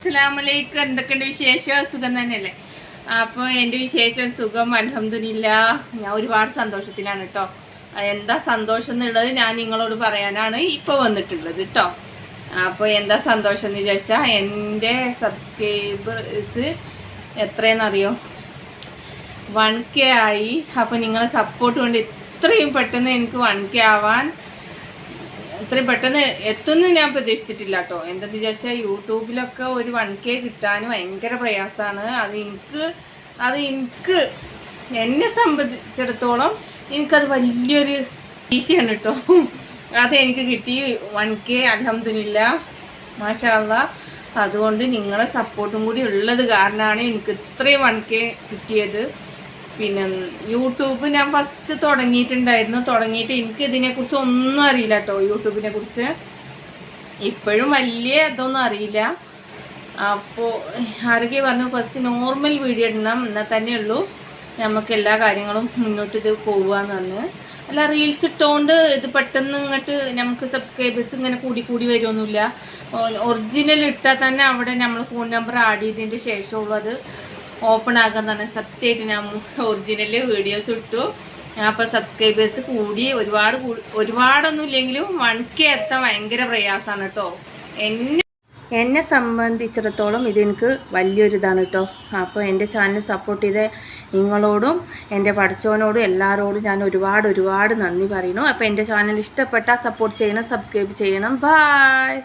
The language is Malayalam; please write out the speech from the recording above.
അസ്സലാമലൈക്കും. എന്തൊക്കെയുണ്ട് വിശേഷം? സുഖം തന്നെയല്ലേ? അപ്പോൾ എന്റെ വിശേഷം സുഖം അലഹമില്ല ഞാൻ ഒരുപാട് സന്തോഷത്തിലാണ് കേട്ടോ എന്താ സന്തോഷം എന്നുള്ളത് ഞാൻ നിങ്ങളോട് പറയാനാണ് ഇപ്പോൾ വന്നിട്ടുള്ളത് കേട്ടോ അപ്പോൾ എന്താ സന്തോഷം എന്ന് ചോദിച്ചാൽ എന്റെ സബ്സ്ക്രൈബേഴ്സ് എത്രയെന്നറിയോ വൺ കെ ആയി. അപ്പോൾ നിങ്ങളെ സപ്പോർട്ട് കൊണ്ട് ഇത്രയും പെട്ടെന്ന് എനിക്ക് വൺ കെ ആവാൻ ഇത്രയും പെട്ടെന്ന് എത്തുമെന്ന് ഞാൻ പ്രതീക്ഷിച്ചിട്ടില്ല കേട്ടോ എന്തെന്ന് വിചാരിച്ചാൽ യൂട്യൂബിലൊക്കെ ഒരു വൺ കെ കിട്ടാൻ ഭയങ്കര പ്രയാസമാണ് അത് എനിക്ക് അത് എനിക്ക് എന്നെ സംബന്ധിച്ചിടത്തോളം എനിക്കത് വലിയൊരു ഈശയാണ് കേട്ടോ അത് എനിക്ക് കിട്ടി വൺ കെ അലഹമില്ല മാഷാല്ല അതുകൊണ്ട് നിങ്ങളെ സപ്പോർട്ടും കൂടി ഉള്ളത് കാരണമാണ് എനിക്ക് ഇത്രയും വൺ കെ കിട്ടിയത്. പിന്നെ യൂട്യൂബ് ഞാൻ ഫസ്റ്റ് തുടങ്ങിയിട്ടുണ്ടായിരുന്നു. തുടങ്ങിയിട്ട് എനിക്ക് ഇതിനെക്കുറിച്ച് ഒന്നും അറിയില്ല കേട്ടോ യൂട്യൂബിനെ കുറിച്ച്. ഇപ്പോഴും വലിയ ഇതൊന്നും അറിയില്ല. അപ്പോൾ ആരൊക്കെ പറഞ്ഞു ഫസ്റ്റ് നോർമൽ വീഡിയോ ഇടണം എന്നാൽ തന്നെ ഉള്ളൂ. നമുക്ക് എല്ലാ കാര്യങ്ങളും മുന്നോട്ട് ഇത് പോവുകയെന്ന് പറഞ്ഞു. അല്ല റീൽസ് ഇട്ടുകൊണ്ട് ഇത് പെട്ടെന്ന് ഇങ്ങോട്ട് നമുക്ക് സബ്സ്ക്രൈബേഴ്സ് ഇങ്ങനെ കൂടി കൂടി വരുമൊന്നുമില്ല ഒറിജിനൽ ഇട്ടാൽ തന്നെ അവിടെ നമ്മൾ ഫോൺ നമ്പർ ആഡ് ചെയ്തതിന്റെ ശേഷമുള്ളൂ അത്. ഓപ്പൺ ആക്കാൻ തന്നെ സത്യമായിട്ട് ഞാൻ ഒറിജിനൽ വീഡിയോസ് ഇട്ടു. അപ്പോൾ സബ്സ്ക്രൈബേഴ്സ് കൂടി ഒരുപാട് ഒരുപാടൊന്നും ഇല്ലെങ്കിലും വൺ കെ എത്താൻ ഭയങ്കര പ്രയാസമാണ് കേട്ടോ. എന്നെ എന്നെ സംബന്ധിച്ചിടത്തോളം ഇതെനിക്ക് വലിയൊരു ഇതാണ് കേട്ടോ. അപ്പോൾ എന്റെ ചാനൽ സപ്പോർട്ട് ചെയ്ത നിങ്ങളോടും എന്റെ പഠിച്ചവനോടും എല്ലാവരോടും ഞാൻ ഒരുപാട് ഒരുപാട് നന്ദി പറയുന്നു. അപ്പോൾ എന്റെ ചാനൽ ഇഷ്ടപ്പെട്ടാൽ സപ്പോർട്ട് ചെയ്യണം സബ്സ്ക്രൈബ് ചെയ്യണം. ബായ്